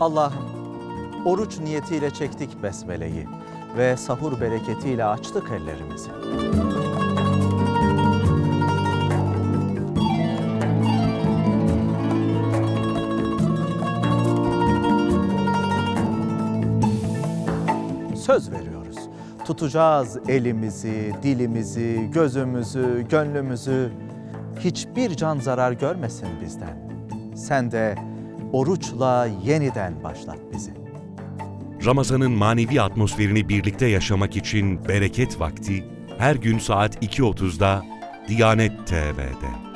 Allah'ım, oruç niyetiyle çektik besmeleyi ve sahur bereketiyle açtık ellerimizi. Söz veriyoruz. Tutacağız elimizi, dilimizi, gözümüzü, gönlümüzü. Hiçbir can zarar görmesin bizden. Sen de oruçla yeniden başlat bizi. Ramazan'ın manevi atmosferini birlikte yaşamak için Bereket Vakti her gün saat 2.30'da Diyanet TV'de.